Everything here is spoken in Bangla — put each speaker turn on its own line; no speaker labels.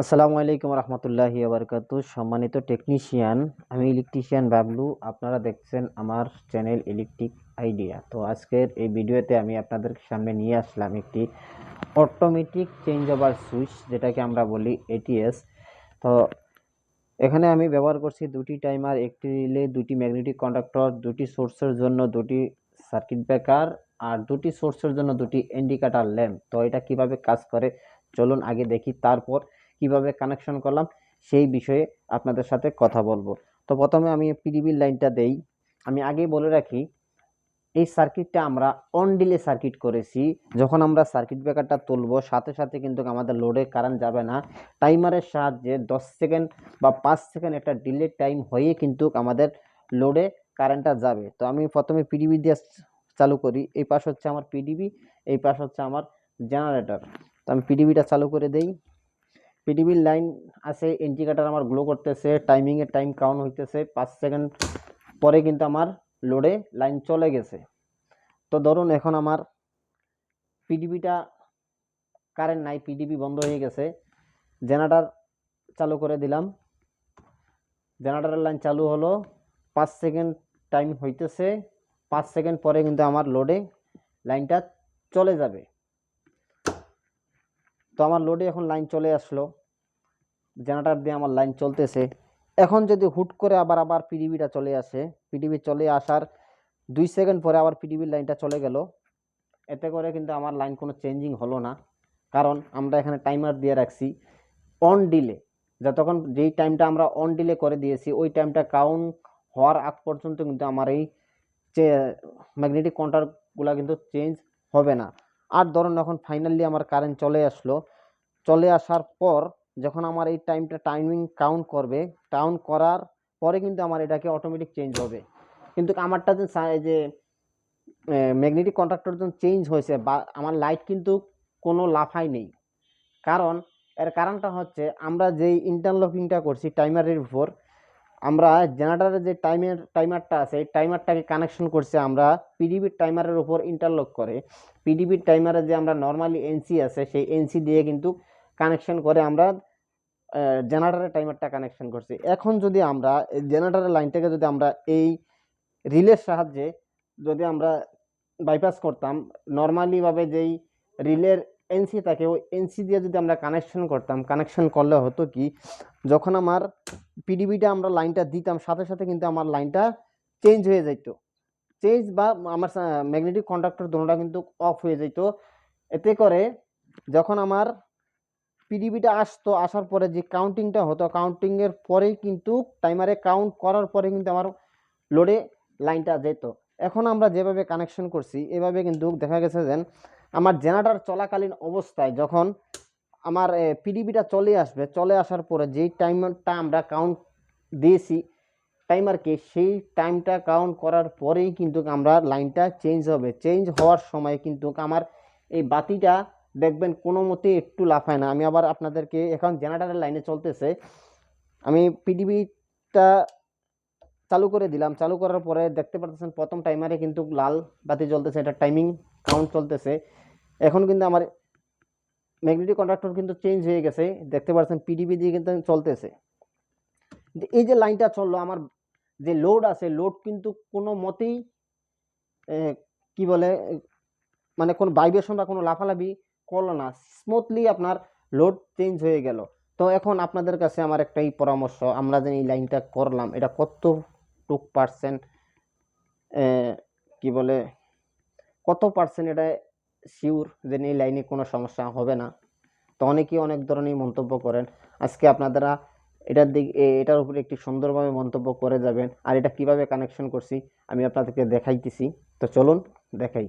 আসসালামু আলাইকুম রহমতুল্লাহি আবরকাত সম্মানিত টেকনিশিয়ান, আমি ইলেকট্রিশিয়ান বাবলু। আপনারা দেখছেন আমার চ্যানেল ইলেকট্রিক আইডিয়া। তো আজকের এই ভিডিওতে আমি আপনাদের সামনে নিয়ে আসলাম একটি অটোমেটিক চেঞ্জ ওভার সুইচ, যেটাকে আমরা বলি এটিএস তো এখানে আমি ব্যবহার করছি দুটি টাইমার, একটি রিলে দুটি ম্যাগনেটিক কন্ডাক্টর, দুটি সোর্সের জন্য দুটি সার্কিট ব্রেকার আর দুটি সোর্সের জন্য দুটি ইন্ডিকেটার ল্যাম্প। তো এটা কীভাবে কাজ করে? চলুন আগে দেখি, তারপর কীভাবে কানেকশন করলাম, সেই বিষয়ে আপনাদের সাথে কথা বলব। তো প্রথমে আমি পিডিবির লাইনটা দেই। আমি আগেই বলে রাখি, এই সার্কিটটা আমরা অন ডিলে সার্কিট করেছি। যখন আমরা সার্কিট ব্রেকারটা তুলবো, সাথে সাথে কিন্তু আমাদের লোডে কারেন্ট যাবে না। টাইমারের সাহায্যে দশ সেকেন্ড বা পাঁচ সেকেন্ড একটা ডিলে টাইম হয়ে কিন্তু আমাদের লোডে কারেন্টটা যাবে। তো আমি প্রথমে পিডিবি দিয়ে চালু করি। এই পাশ হচ্ছে আমার পিডিবি এই পাশ হচ্ছে আমার জেনারেটর তো আমি পিডিবিটা চালু করে দেই। পিডিবির লাইন আছে ইন্ডিকেটার আমার গ্লো করতেছে টাইমিংয়ের টাইম কাউন্ট হইতেছে, পাঁচ সেকেন্ড পরে কিন্তু আমার লোডে লাইন চলে গেছে। তো ধরুন এখন আমার পিডিবিটা কারেন্ট নাই পিডিবি বন্ধ হয়ে গেছে জেনারেটার চালু করে দিলাম। জেনারেটারের লাইন চালু হলো, পাঁচ সেকেন্ড টাইম হইতেছে, পাঁচ সেকেন্ড পরে কিন্তু আমার লোডে লাইনটা চলে যাবে। তো আমার লোডে এখন লাইন চলে আসলো। জেনারেটার দিয়ে আমার লাইন চলতেছে। এখন যদি হুট করে আবার আবার পিডিবিটা চলে আসে পিডিবি চলে আসার দুই সেকেন্ড পরে আবার পিডিবির লাইনটা চলে গেল। এতে করে কিন্তু আমার লাইন কোনো চেঞ্জিং হলো না। কারণ আমরা এখানে টাইমার দিয়ে রাখছি অন ডিলে যতক্ষণ যেই টাইমটা আমরা অন ডিলে করে দিয়েছি, ওই টাইমটা কাউন্ট হওয়ার আগ পর্যন্ত কিন্তু আমার এই ম্যাগনেটিক কন্ট্রাক্টগুলো কিন্তু চেঞ্জ হবে না। আর ধরুন এখন ফাইনালি আমার কারেন্ট চলে আসলো। চলে আসার পর যখন আমার এই টাইমটা টাইমিং কাউন্ট করবে কাউন্ট করার পরে কিন্তু আমার এটাকে অটোমেটিক চেঞ্জ হবে। কিন্তু আমারটা যে যে ম্যাগনেটিক কন্ট্রাক্টর যখন চেঞ্জ হয়েছে, বা আমার লাইট কিন্তু কোনো লাফাই নেই। কারণ, এর কারণটা হচ্ছে আমরা যেই ইন্টারলকিংটা করছি টাইমারের উপর আমরা জেনারেটারের যে টাইমের, টাইমারটা আছে, এই টাইমারটাকে কানেকশন করছি আমরা পিডিবির টাইমারের উপর ইন্টারলক করে। পিডিবির টাইমারে যে আমরা নর্মালি এনসি আছে, সেই এনসি দিয়ে কিন্তু কানেকশন করে আমরা জেনারেটারের টাইমারটা কানেকশন করছি। এখন যদি আমরা জেনারেটারের লাইনটাকে যদি আমরা এই রিলের সাহায্যে যদি আমরা বাইপাস করতাম নর্মালিভাবে যেই রিলের এনসি থাকে, ওই এনসি দিয়ে যদি আমরা কানেকশন করতাম কানেকশন করলে হতো কি, যখন আমার পিডিবিটা আমরা লাইনটা দিতাম, সাথে সাথে কিন্তু আমার লাইনটা চেঞ্জ হয়ে যেত চেঞ্জ বা আমার ম্যাগনেটিক কন্ডাক্টর দুটোটা কিন্তু অফ হয়ে যেত এতে করে যখন আমার পিডিবিটা আসতো, আসার পরে যে কাউন্টিংটা হতো কাউন্টিংয়ের পরেই কিন্তু টাইমারে কাউন্ট করার পরে কিন্তু আমার লোডে লাইনটা যেত এখন আমরা যেভাবে কানেকশন করছি, এভাবে কিন্তু দেখা গেছে যে আমার জেনারেটর চলাকালীন অবস্থায় যখন আমার পিডিবিটা চলে আসবে। চলে আসার পরে যেই টাইমটা আমরা কাউন্ট দিয়েছি টাইমারকে সেই টাইমটা কাউন্ট করার পরেই কিন্তু আমরা লাইনটা চেঞ্জ হবে। চেঞ্জ হওয়ার সময় কিন্তু আমার এই বাতিটা দেখবেন কোনো মতে একটু লাফায় না। আমি আবার আপনাদেরকে এখন জেনারেটারের লাইনে চলতেছে। আমি পিডিবিটা চালু করে দিলাম। চালু করার পরে দেখতে পারতেছেন প্রথম টাইমারে কিন্তু লাল বাতি জ্বলতেছে। এটা টাইমিং কাউন্ট চলতেছে। এখন কিন্তু আমার ম্যাগনেটিক কন্ডাক্টর কিন্তু চেঞ্জ হয়ে গেছে। দেখতে পাচ্ছেন পিডিবি দিয়ে কিন্তু চলতেছে। এই যে লাইনটা চলল, আমার যে লোড আছে, লোড কিন্তু কোনো মতেই কি বলে মানে কোনো ভাইব্রেশন বা কোনো লাফালাফি করল না। স্মুথলি আপনার লোড চেঞ্জ হয়ে গেল। তো এখন আপনাদের কাছে আমার একটাই পরামর্শ, আমরা যে এই লাইনটা করলাম, এটা কত টুক পার্সেন্ট কি বলে, কত পার্সেন্ট এটা শিওর যে এই লাইনে কোনো সমস্যা হবে না। তো অনেকেই অনেক ধরনের মন্তব্য করেন। আজকে আপনারা এটার দিক এটার উপরে একটি সুন্দরভাবে মন্তব্য করে যাবেন। আর এটা কীভাবে কানেকশন করছি, আমি আপনাদেরকে দেখাইতেছি। তো চলুন, দেখাই।